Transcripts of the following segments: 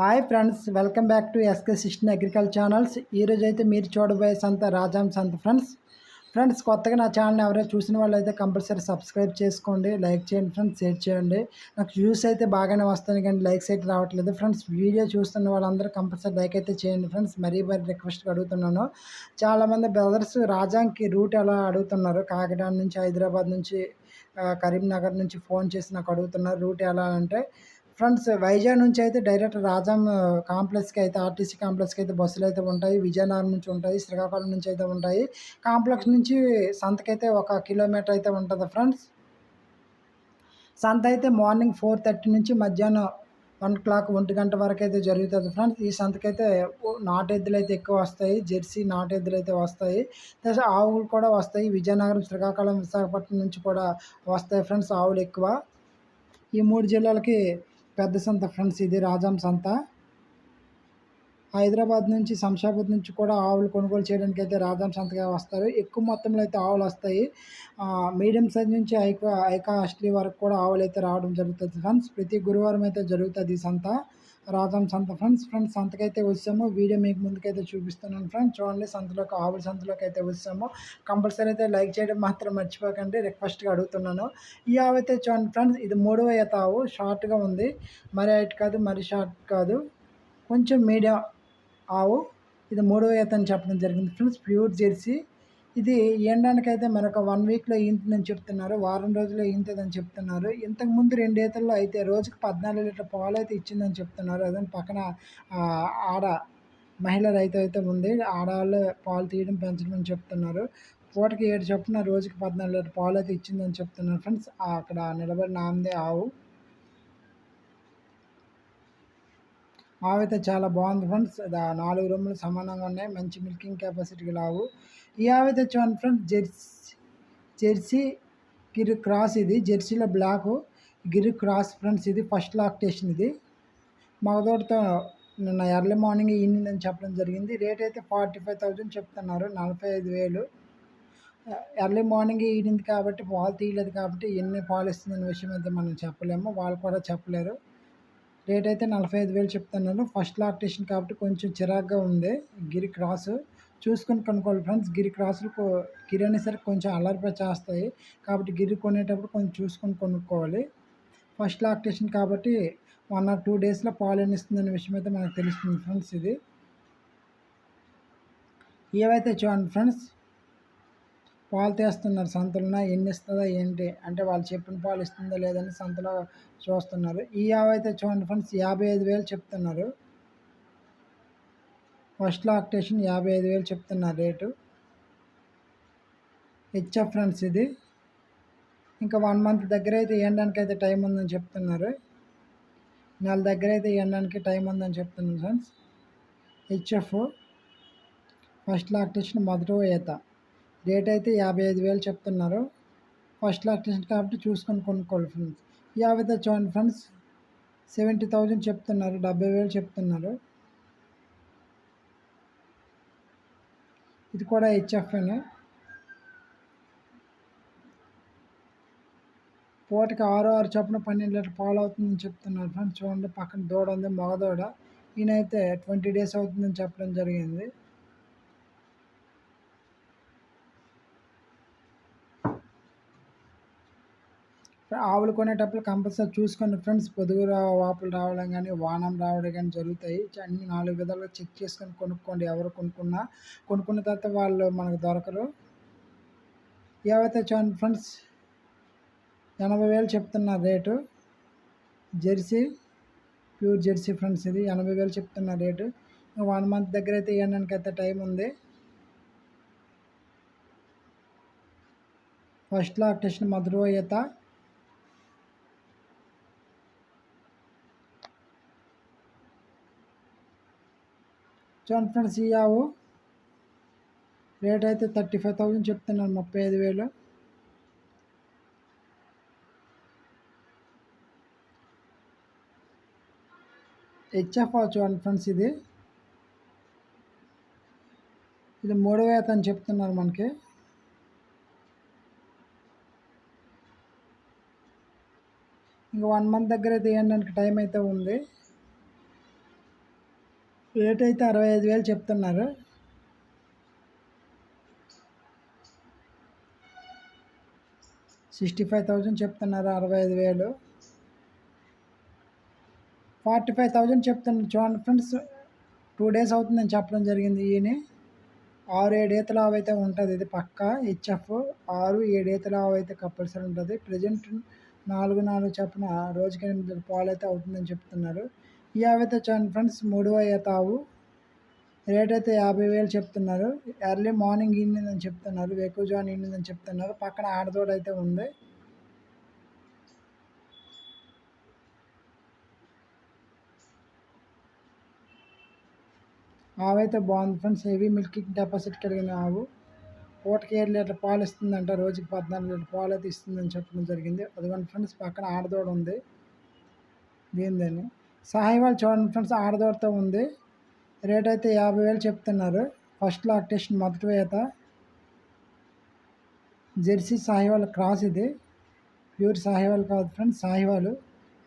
Hi friends welcome back to SK సిస్టన్ agriculture channels. ఈరోజు అయితే మీరు చూడబోయే సంత రాజాం సంత ఫ్రెండ్స్. ఫ్రెండ్స్ కొత్తగా నా ఛానల్ ఎవరైనా చూసిన వాళ్ళు అయితే కంపల్సరీ సబ్స్క్రైబ్ చేసుకోండి లైక్ చేయండి ఫ్రెండ్స్ షేర్ చేయండి. నాకు వ్యూస్ అయితే బాగానే వస్తాయి కానీ లైక్స్ అయితే రావట్లేదు. ఫ్రెండ్స్ వీడియో చూస్తున్న వాళ్ళందరూ కంపల్సరీ లైక్ అయితే చేయండి ఫ్రెండ్స్. మరీ మరీ రిక్వెస్ట్గా అడుగుతున్నాను. చాలామంది బ్రదర్స్ రాజాంకి రూట్ ఎలా అడుగుతున్నారు? కాకినాడ నుంచి హైదరాబాద్ నుంచి కరీంనగర్ నుంచి ఫోన్ చేసి నాకు అడుగుతున్నారు రూట్ ఎలా అంటే ఫ్రెండ్స్ వైజాగ్ నుంచి అయితే డైరెక్ట్ రాజాం కాంప్లెక్స్కి అయితే ఆర్టీసీ కాంప్లెక్స్కి అయితే బస్సులు అయితే ఉంటాయి. విజయనగరం నుంచి ఉంటాయి శ్రీకాకుళం నుంచి అయితే ఉంటాయి. కాంప్లెక్స్ నుంచి సంతకైతే ఒక కిలోమీటర్ అయితే ఉంటుంది ఫ్రెండ్స్. సంత అయితే మార్నింగ్ ఫోర్ థర్టీ నుంచి మధ్యాహ్నం వన్ క్లాక్ ఒంటి గంట వరకు అయితే జరుగుతుంది ఫ్రెండ్స్. ఈ సంతకైతే నాటెద్దులు అయితే ఎక్కువ వస్తాయి. జెర్సీ నాటెద్దులు అయితే వస్తాయి. ఆవులు కూడా వస్తాయి. విజయనగరం శ్రీకాకుళం విశాఖపట్నం నుంచి కూడా వస్తాయి ఫ్రెండ్స్ ఆవులు ఎక్కువ. ఈ మూడు జిల్లాలకి పెద్ద సంత ఫ్రెండ్స్ ఇది రాజాం సంత. హైదరాబాద్ నుంచి శంషాబాద్ నుంచి కూడా ఆవులు కొనుగోలు చేయడానికి అయితే రాజాం సంతగా వస్తారు. ఎక్కువ మొత్తంలో అయితే ఆవులు వస్తాయి. మీడియం సైజ్ నుంచి ఐకా ఐకా అస్ట్లీ వరకు కూడా ఆవులు అయితే రావడం జరుగుతుంది ఫ్రెండ్స్. ప్రతి గురువారం అయితే జరుగుతుంది ఈ సంత. రాజం సంత. ఫ్రెండ్స్ ఫ్రెండ్స్ సంతకైతే వచ్చాము. వీడియో మీకు ముందుకైతే చూపిస్తున్నాను ఫ్రెండ్స్. చూడండి సంతలోకి ఆవుల సంతలోకి అయితే వచ్చాము. కంపల్సరీ అయితే లైక్ చేయడం మాత్రం మర్చిపోకండి. రిక్వెస్ట్గా అడుగుతున్నాను. ఈ ఆవు అయితే చూడండి ఫ్రెండ్స్ ఇది మూడవ ఈత ఆవు. షార్ట్గా ఉంది. మరి హైట్ కాదు మరి షార్ట్ కాదు. కొంచెం మీడియం ఆవు. ఇది మూడవ ఈత అని చెప్పడం జరిగింది. Friends pure jersey. ఇది ఎండడానికైతే మరొక వన్ వీక్లో ఈంతుందని చెప్తున్నారు వారం రోజుల్లో ఈంతుందని చెప్తున్నారు. ఇంతకుముందు రెండేతల్లో అయితే రోజుకి పద్నాలుగు లీటర్ పాలు అయితే ఇచ్చిందని చెప్తున్నారు. అదే పక్కన ఆడ మహిళ రైతు అయితే ఉంది ఆడవాళ్ళు పాలు తీయడం పెంచడం అని చెప్తున్నారు. పూటకి ఏడు చొప్పున రోజుకి పద్నాలుగు లీటర్ పాలు అయితే ఇచ్చిందని చెప్తున్నారు. ఫ్రెండ్స్ అక్కడ నిలబడిన ఆమెదే ఆవు. ఆవు అయితే చాలా బాగుంది ఫ్రెండ్స్. నాలుగు రూములు సమానంగా ఉన్నాయి. మంచి మిల్కింగ్ కెపాసిటీ లావు. ఈ ఆవు అయితే friends jersey jersey Gir cross ఇది జెర్సీలో బ్లాక్ గిరి క్రాస్ ఫ్రెండ్స్ ఇది ఫస్ట్ లాక్టేషన్ ఇది. మగదోడితో నిన్న ఎర్లీ మార్నింగ్ ఈవినింగ్ అని చెప్పడం జరిగింది. రేట్ అయితే ఫార్టీ ఫైవ్ థౌజండ్ చెప్తున్నారు నలభై ఐదు వేలు. ఎర్లీ మార్నింగ్ ఈడింది కాబట్టి పాలు తీయలేదు కాబట్టి ఎన్ని పాలు ఇస్తుందనే విషయం అయితే మనం చెప్పలేము వాళ్ళు కూడా చెప్పలేరు. రేట్ అయితే నలభై ఐదు వేలు చెప్తున్నాను ఫస్ట్ లాక్టేషన్ కాబట్టి కొంచెం చిరాగ్గా ఉంది గిరి క్రాసు. చూసుకొని కొనుక్కోవాలి ఫ్రెండ్స్. గిరి క్రాసులు గిరి అనేసరికి కొంచెం అలర్ప చేస్తాయి కాబట్టి గిరి కొనేటప్పుడు కొంచెం చూసుకొని కొనుక్కోవాలి. ఫస్ట్ లాక్టేషన్ కాబట్టి వన్ ఆర్ టూ డేస్లో పాలు ఇస్తుందనే విషయం అయితే మనకు తెలుస్తుంది ఫ్రెండ్స్ ఇది. ఏవైతే చూడండి ఫ్రెండ్స్. పాలు తీస్తున్నారు సంతలో ఎన్ని ఇస్తుందా ఏంటి? అంటే వాళ్ళు చెప్పిన పాలు ఇస్తుందా లేదని సంతలో చూస్తున్నారు. ఈ ఆవు అయితే చూడండి ఫ్రెండ్స్. యాభై ఐదు వేలు చెప్తున్నారు. ఫస్ట్ లాక్టేషన్ యాభై ఐదు వేలు చెప్తున్నారు రేటు. హెచ్ఎఫ్ ఫ్రెండ్స్ ఇది. ఇంకా వన్ మంత్ దగ్గర అయితే ఇవ్వడానికి అయితే టైం ఉందని చెప్తున్నారు. నెల దగ్గర అయితే ఇవ్వడానికి టైం ఉందని చెప్తున్నాను ఫ్రెండ్స్. హెచ్ఎఫ్ ఫస్ట్ లాక్టేషన్ మొదటి ఈత. రేట్ అయితే యాభై ఐదు వేలు చెప్తున్నారు. ఫస్ట్ లాక్టేషన్ కాబట్టి చూసుకొని కొనుక్కోవాలి ఫ్రెండ్స్. యాభై చూడండి ఫ్రెండ్స్ సెవెంటీ థౌజండ్ చెప్తున్నారు డెబ్బై వేలు చెప్తున్నారు. ఇది కూడా హెచ్ఎఫ్ఎన్ పూటకి ఆరు ఆరు చొప్పున పన్నెండు లీటర్ పాలు అవుతుందని చెప్తున్నారు ఫ్రెండ్స్. చూడండి పక్కన దూడ ఉంది మగదూడ. ఈయనైతే ట్వంటీ డేస్ అవుతుందని చెప్పడం జరిగింది. ఆవులు కొనేటప్పుడు కంపల్సరీ చూసుకొని ఫ్రెండ్స్. పొదుగు వాపులు రావడం కానీ వానం రావడం కానీ జరుగుతాయి. అన్ని నాలుగు విధాలుగా చెక్ చేసుకొని కొనుక్కోండి. ఎవరు కొనుక్కున్నా కొనుక్కున్న తర్వాత వాళ్ళు మనకు దొరకరు. ఏవైతే చూడండి ఫ్రెండ్స్ ఎనభై వేలు చెప్తున్న rate. Jersey pure jersey friends ఇది. ఎనభై వేలు చెప్తున్న రేటు. వన్ మంత్ దగ్గర అయితే ఇవ్వడానికి అయితే టైం ఉంది. ఫస్ట్ లాక్టేషన్ మధురో చూడండి ఫ్రెండ్స్ ఈ ఆవు రేట్ అయితే థర్టీ ఫైవ్ థౌజండ్ చెప్తున్నాను ముప్పై ఐదు వేలు. హెచ్ఎఫ్ చూడండి ఫ్రెండ్స్ ఇది. ఇది మూడు వేత అని చెప్తున్నారు మనకి. ఇంకా వన్ మంత్ దగ్గర అయితే ఇవ్వడానికి టైం అయితే ఉంది. రేట్ అయితే అరవై ఐదు వేలు చెప్తున్నారు? సిక్స్టీ ఫైవ్ థౌజండ్ చెప్తున్నారు అరవై ఐదు వేలు. ఫార్టీ ఫైవ్ థౌజండ్ చెప్తున్నారు. చూడండి ఫ్రెండ్స్ టూ డేస్ అవుతుందని చెప్పడం జరిగింది ఈయన. ఆరు ఏడేతల ఆవు అయితే ఉంటుంది. ఇది పక్క హెచ్ఎఫ్. ఆరు ఏడేతల ఆవు అయితే కంపల్సరీ ఉంటుంది. ప్రజెంట్ నాలుగు నాలుగు చెప్పిన రోజుకి ఎనిమిది పాలు అయితే అవుతుందని చెప్తున్నారు. ఈ ఆవు అయితే చూడండి ఫ్రెండ్స్ మూడవ తావు రేట్ అయితే యాభై వేలు చెప్తున్నారు. ఎర్లీ మార్నింగ్ ఈనిందని చెప్తున్నారు. ఎక్కువ జాన్ ఈనిందని చెప్తున్నారు. పక్కన ఆడదోడ అయితే ఉంది. ఆవైతే బాగుంది ఫ్రెండ్స్. హెవీ మిల్కింగ్ డెపాసిట్ కలిగిన ఆవు. పూటకి ఏడు లీటర్ పాలు ఇస్తుందంట. రోజుకి పద్నాలుగు లీటర్ పాలు అయితే ఇస్తుందని చెప్పడం జరిగింది. అదిగోండి ఫ్రెండ్స్ పక్కన ఆడదోడు ఉంది. దీనిదని సాహివాల్ చూడండి ఫ్రెండ్స్ ఆడదోడతో ఉంది. రేట్ అయితే యాభై వేలు చెప్తున్నారు. ఫస్ట్ లాక్టేషన్ మొదటి వేత జెర్సీ సాహివాల్ క్రాస్ ఇది. ప్యూర్ సాహివాల్ కాదు ఫ్రెండ్స్ సాహివాలు.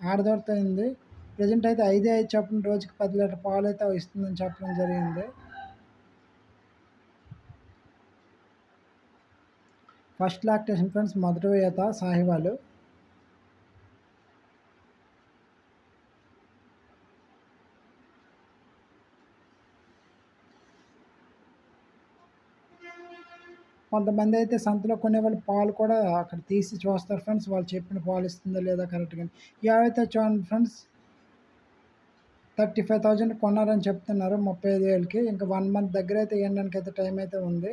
ఆడదోడతో ఉంది. ప్రజెంట్ అయితే ఐదే ఐదు చొప్పున రోజుకి పది లీటర్ పాలు అయితే ఇస్తుందని చెప్పడం జరిగింది. ఫస్ట్ లాక్టేషన్ ఫ్రెండ్స్ మొదటి వేత సాహివాలు. కొంతమంది అయితే సంతలో కొనేవాళ్ళు పాలు కూడా అక్కడ తీసి చూస్తారు ఫ్రెండ్స్. వాళ్ళు చెప్పిన పాలు ఇస్తుందో లేదా కరెక్ట్గా ఏవైతే చూడండి ఫ్రెండ్స్ థర్టీ ఫైవ్ థౌజండ్ కొన్నారని చెప్తున్నారు ముప్పై ఐదు వేలకి. ఇంకా వన్ మంత్ దగ్గర అయితే ఇవ్వడానికి అయితే టైం అయితే ఉంది.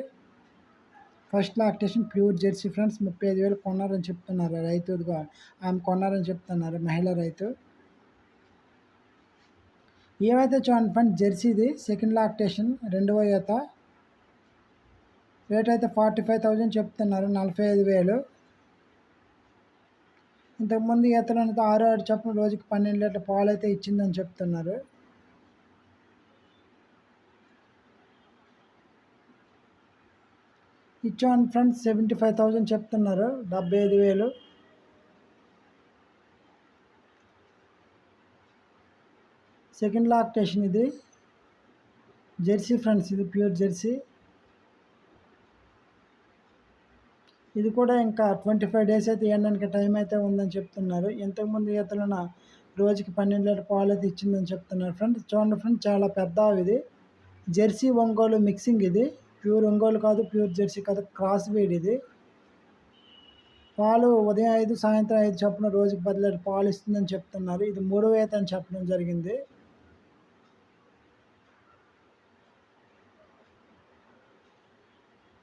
First lactation pure jersey friends ముప్పై ఐదు వేలు కొన్నారని చెప్తున్నారు రైతుగా. ఆమె కొన్నారని చెప్తున్నారు మహిళ రైతు. ఏవైతే చూడండి ఫ్రెండ్స్ జెర్సీది సెకండ్ లాక్టేషన్ రెండవ ఈత. రేట్ అయితే ఫార్టీ ఫైవ్ థౌజండ్ చెప్తున్నారు నలభై ఐదు వేలు. ఇంతకుముందు ఈతలతో ఆరు ఆరు చొప్పున రోజుకి పన్నెండు లీటర్ పాలు అయితే ఇచ్చిందని చెప్తున్నారు. ఇచ్చాను ఫ్రెండ్స్ సెవెంటీ ఫైవ్ థౌజండ్ చెప్తున్నారు డెబ్బై ఐదు వేలు. సెకండ్ లాక్టేషన్ ఇది. జెర్సీ ఫ్రెండ్స్ ఇది ప్యూర్ జెర్సీ. ఇది కూడా ఇంకా ట్వంటీ ఫైవ్ డేస్ అయితే ఇవ్వడానికి టైం అయితే ఉందని చెప్తున్నారు. ఇంతకుముందు ఈతలన రోజుకి పన్నెండు లీటర్ పాలు అయితే ఇచ్చిందని చెప్తున్నారు ఫ్రెండ్. చూడండి ఫ్రెండ్ చాలా పెద్ద ఇది. జెర్సీ ఒంగోలు మిక్సింగ్ ఇది. ప్యూర్ ఒంగోలు కాదు ప్యూర్ జెర్సీ కాదు క్రాస్ బీడ్ ఇది. పాలు ఉదయం ఐదు సాయంత్రం ఐదు చొప్పున రోజుకి పది లీటర్ పాలు ఇస్తుందని చెప్తున్నారు. ఇది మూడో వేత అని చెప్పడం జరిగింది.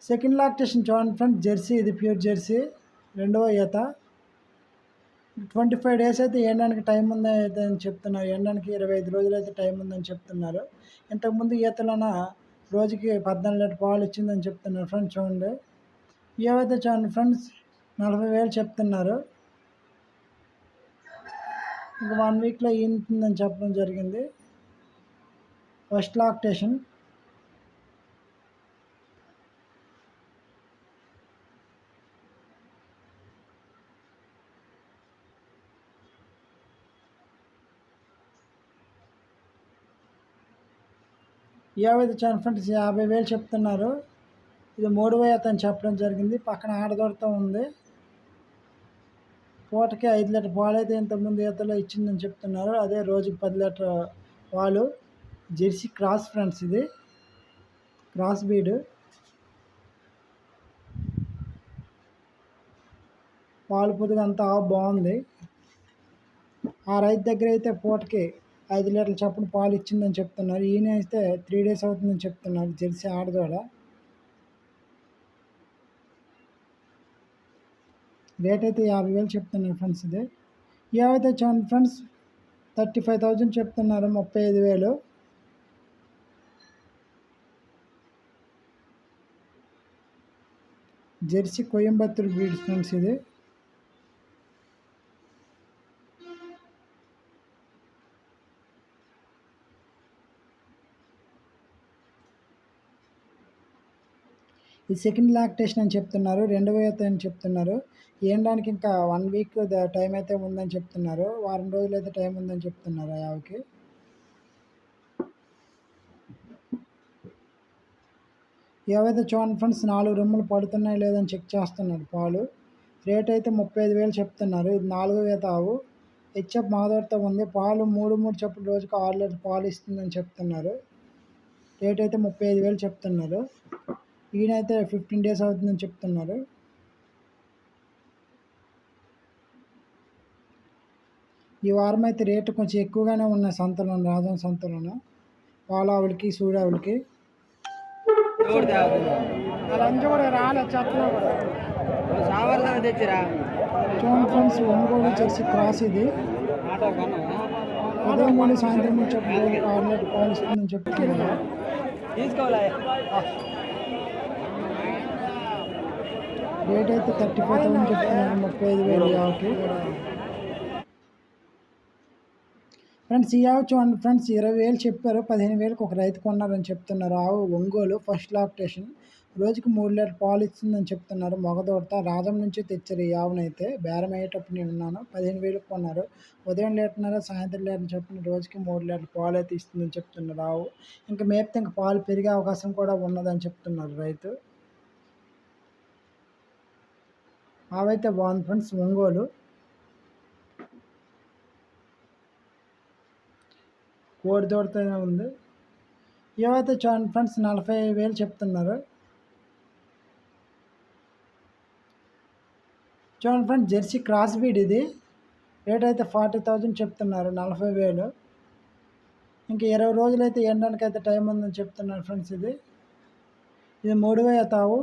సెకండ్ లాక్టేషన్ చూడండి ఫ్రెండ్ జెర్సీ ఇది ప్యూర్ జెర్సీ రెండవ ఈత. ట్వంటీ ఫైవ్ డేస్ అయితే ఎండడానికి టైం ఉంది అయితే అని చెప్తున్నారు. ఎండడానికి ఇరవై ఐదు రోజులు అయితే టైం ఉందని చెప్తున్నారు. ఇంతకుముందు ఈతలోన రోజుకి పద్నాలుగు లీటర్ పాలు ఇచ్చిందని చెప్తున్నారు ఫ్రెండ్స్ చూడండి. ఏవైతే చూడండి ఫ్రెండ్స్ నలభై వేలు చెప్తున్నారు. ఇంకా వన్ వీక్లో ఈంటుందని చెప్పడం జరిగింది. First lactation. ఏవైతే చాన్ ఫ్రెండ్స్ యాభై వేలు చెప్తున్నారు. ఇది మూడు వేలు అతను చెప్పడం జరిగింది. పక్కన ఆడదొడతా ఉంది. పూటకి ఐదు లీటర్ పాలు అయితే ఇంతకుముందు ఈతలో ఇచ్చిందని చెప్తున్నారు. అదే రోజుకి పది లీటర్ పాలు. జెర్సీ క్రాస్ ఫ్రెండ్స్ ఇది. Cross breed. పాలు పొదుగు అంతా బాగుంది. ఆ రైతు దగ్గర అయితే పూటకి ఐదు లీటర్ల చప్పున పాలు ఇచ్చిందని చెప్తున్నారు. ఈయన అయితే త్రీ డేస్ అవుతుందని చెప్తున్నారు జెర్సీ ఆడదోడ రేట్ అయితే యాభై వేలు చెప్తున్నారు ఫ్రెండ్స్ ఇది. ఏవైతే చూడండి ఫ్రెండ్స్ థర్టీ ఫైవ్ థౌజండ్ చెప్తున్నారు ముప్పై ఐదు వేలు. జెర్సీ కోయంబత్తూరు బ్రీడ్ ఫ్రెండ్స్ ఇది. ఇది సెకండ్ లాక్టేషన్ అని చెప్తున్నారు రెండవ ఈత అని చెప్తున్నారు. ఏండానికి ఇంకా వన్ వీక్ టైం అయితే ఉందని చెప్తున్నారు. వారం రోజులు అయితే టైం ఉందని చెప్తున్నారు ఆ ఏవైతే చూడండి ఫ్రెండ్స్ నాలుగు రొమ్ములు పడుతున్నాయి లేదని చెక్ చేస్తున్నాడు పాలు. రేట్ అయితే ముప్పై ఐదు వేలు చెప్తున్నారు. ఇది నాలుగో వేత ఆవు. హెచ్ఎఫ్ మాధవర్తో ఉంది. పాలు మూడు మూడు చెప్పులు రోజుకు ఆరు లీటర్ పాలు ఇస్తుందని చెప్తున్నారు. రేట్ అయితే ముప్పై ఐదు వేలు చెప్తున్నారు. ఈయనైతే ఫిఫ్టీన్ డేస్ అవుతుందని చెప్తున్నారు. ఈ వారం అయితే రేటు కొంచెం ఎక్కువగానే ఉన్నాయి సంతలో రాజం సంతలోన. పాల ఆవులకి సూడావులకి చూడండి ఫ్రెండ్స్ ఒంగోలు జెర్సీ క్రాస్ ఇది. ఉదయం మూడు సాయంత్రం చెప్పి చెప్తున్నారు తీసుకోవాలి రేట్ అయితే థర్టీ ఫైవ్ థౌసండ్ చెప్తున్నాను ముప్పై ఐదు వేలు ఈ ఆవుకి ఫ్రెండ్స్ ఈ ఆవు చూడండి ఫ్రెండ్స్ ఇరవై వేలు చెప్పారు పదిహేను వేలకు ఒక రైతు కొన్నారని చెప్తున్నారు. ఆవు ఒంగోలు ఫస్ట్ లాక్టేషన్ రోజుకి మూడు లీటర్ పాలు ఇస్తుందని చెప్తున్నారు. మొగదోడత రాజం నుంచి తెచ్చారు ఈ ఆవునైతే. బేరం అయ్యేటప్పుడు నేను ఉన్నాను. పదిహేను వేలకు కొన్నారు. ఉదయం లీటర్నర సాయంత్రం లీటర్ చెప్పిన రోజుకి మూడు లీటర్ పాలు అయితే ఇస్తుందని చెప్తున్నారు ఆవు. ఇంకా మేపితే ఇంకా పాలు పెరిగే అవకాశం కూడా ఉన్నదని చెప్తున్నారు రైతు. ఆవైతే బాగుంది ఫ్రెండ్స్ ఒంగోలు. కోడి దూడతోనే ఉంది. ఏవైతే చూడండి ఫ్రెండ్స్ నలభై వేలు చెప్తున్నారు. చూడండి ఫ్రెండ్స్ జెర్సీ క్రాస్ బీడ్ ఇది. రేట్ అయితే ఫార్టీ థౌజండ్ చెప్తున్నారు నలభై వేలు. ఇంకా ఇరవై రోజులు అయితే ఎండడానికి అయితే టైం ఉందని చెప్తున్నారు ఫ్రెండ్స్ ఇది. ఇది మూడు వేయ తావు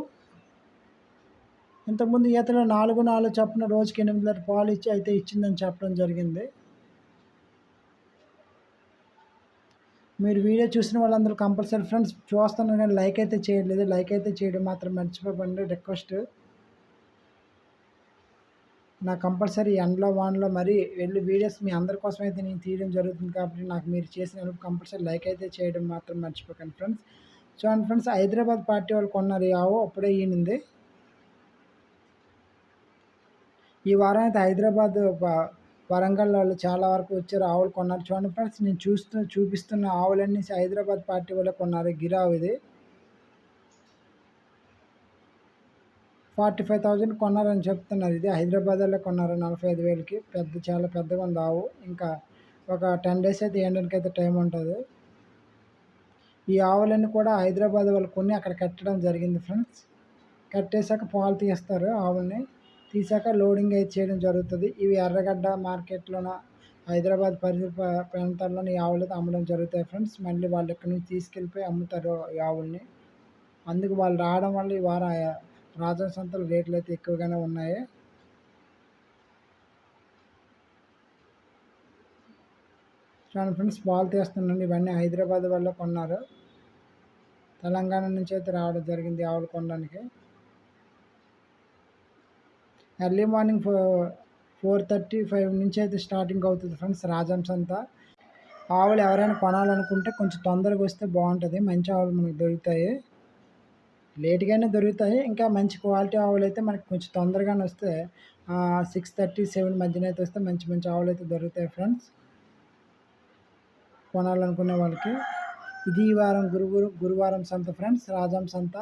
ఇంతకుముందు ఈతలో నాలుగు నాలుగు చప్పున రోజుకి ఎనిమిది పాలు ఇచ్చి అయితే ఇచ్చిందని చెప్పడం జరిగింది. మీరు వీడియో చూసిన వాళ్ళందరూ కంపల్సరీ ఫ్రెండ్స్ చూస్తున్నారు కానీ లైక్ అయితే చేయట్లేదు. లైక్ అయితే చేయడం మాత్రం మర్చిపోకండి. రిక్వెస్ట్. నా కంపల్సరీ ఎండ్లో వాన్లో మరి వెళ్ళి వీడియోస్ మీ అందరి కోసం అయితే నేను తీయడం జరుగుతుంది కాబట్టి నాకు మీరు చేసిన కంపల్సరీ లైక్ అయితే చేయడం మాత్రం మర్చిపోకండి ఫ్రెండ్స్. చూడండి ఫ్రెండ్స్ హైదరాబాద్ పార్టీ వాళ్ళు కొన్నారు. యావో ఆవు అప్పుడే ఈయనింది. ఈ వారం అయితే హైదరాబాద్ వరంగల్ వాళ్ళు చాలా వరకు వచ్చారు ఆవులు కొన్నారు. చూడండి ఫ్రెండ్స్ నేను చూస్తూ చూపిస్తున్న ఆవులన్నీ హైదరాబాద్ పార్టీ వాళ్ళు కొన్నారు. గిరావు ఇది. ఫార్టీ ఫైవ్ థౌజండ్ కొన్నారని చెప్తున్నారు ఇది. హైదరాబాద్ వాళ్ళే కొన్నారు నలభై ఐదు వేలకి. పెద్ద చాలా పెద్దగా ఉంది ఆవు. ఇంకా ఒక టెన్ డేస్ అయితే ఎండడానికి అయితే టైం ఉంటుంది. ఈ ఆవులన్నీ కూడా హైదరాబాద్ వాళ్ళు కొన్ని అక్కడ కట్టడం జరిగింది ఫ్రెండ్స్. కట్టేశాక పాలు తీస్తారు ఆవుల్ని. తీసాక లోడింగ్ అయితే చేయడం జరుగుతుంది. ఇవి ఎర్రగడ్డ మార్కెట్లోన హైదరాబాద్ పరిసర ప్రాంతాల్లోని ఈ ఆవులు అయితే అమ్మడం జరుగుతాయి ఫ్రెండ్స్. మళ్ళీ వాళ్ళు ఇక్కడ నుంచి తీసుకెళ్ళిపోయి అమ్ముతారు ఈ ఆవుల్ని. అందుకు వాళ్ళు రావడం వల్ల ఈ వారం రాజా సంతలు రేట్లు అయితే ఎక్కువగానే ఉన్నాయి. చూడండి ఫ్రెండ్స్ పాలు తీస్తున్నాండి ఇవన్నీ హైదరాబాద్ వల్ల కొన్నారు. తెలంగాణ నుంచి అయితే రావడం జరిగింది ఆవులు కొనడానికి. Early morning four four thirty five నుంచి అయితే స్టార్టింగ్ అవుతుంది ఫ్రెండ్స్ రాజంస్ అంతా. ఆవులు ఎవరైనా కొనాలనుకుంటే కొంచెం తొందరగా వస్తే బాగుంటుంది. మంచి ఆవులు మనకు దొరుకుతాయి. లేట్గానే దొరుకుతాయి. ఇంకా మంచి క్వాలిటీ ఆవులు అయితే మనకి కొంచెం తొందరగానే వస్తే సిక్స్ థర్టీ సెవెన్ మధ్యన అయితే వస్తే మంచి మంచి ఆవులు అయితే దొరుకుతాయి ఫ్రెండ్స్. కొనాలనుకునే వాళ్ళకి. ఇది ఈ వారం గురువురు గురువారం సంత ఫ్రెండ్స్ రాజాం సంత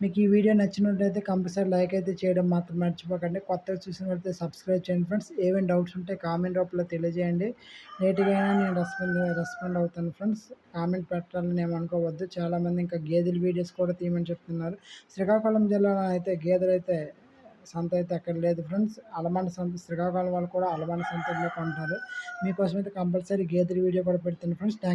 మీకు ఈ వీడియో నచ్చినట్లయితే కంపల్సరీ లైక్ అయితే చేయడం మాత్రం మర్చిపోకండి. కొత్తగా చూసినట్లయితే సబ్స్క్రైబ్ చేయండి ఫ్రెండ్స్. ఏమైనా డౌట్స్ ఉంటే కామెంట్ రూపంలో తెలియజేయండి. లేట్గా నేను రెస్పాండ్ రెస్పాండ్ అవుతాను ఫ్రెండ్స్. కామెంట్ పెట్టాలని ఏమనుకోవద్దు చాలామంది ఇంకా గేదెల వీడియోస్ కూడా తీయమని చెప్తున్నారు. శ్రీకాకుళం జిల్లాలో అయితే గేదెలు అయితే సంత అయితే అక్కడ లేదు ఫ్రెండ్స్. అలమండ సంత శ్రీకాకుళం వాళ్ళు కూడా అలమండ సంతలో కొంటారు. మీకోసం అయితే కంపల్సరీ గేదెల వీడియో కూడా పెడుతుంది ఫ్రెండ్స్. థ్యాంక్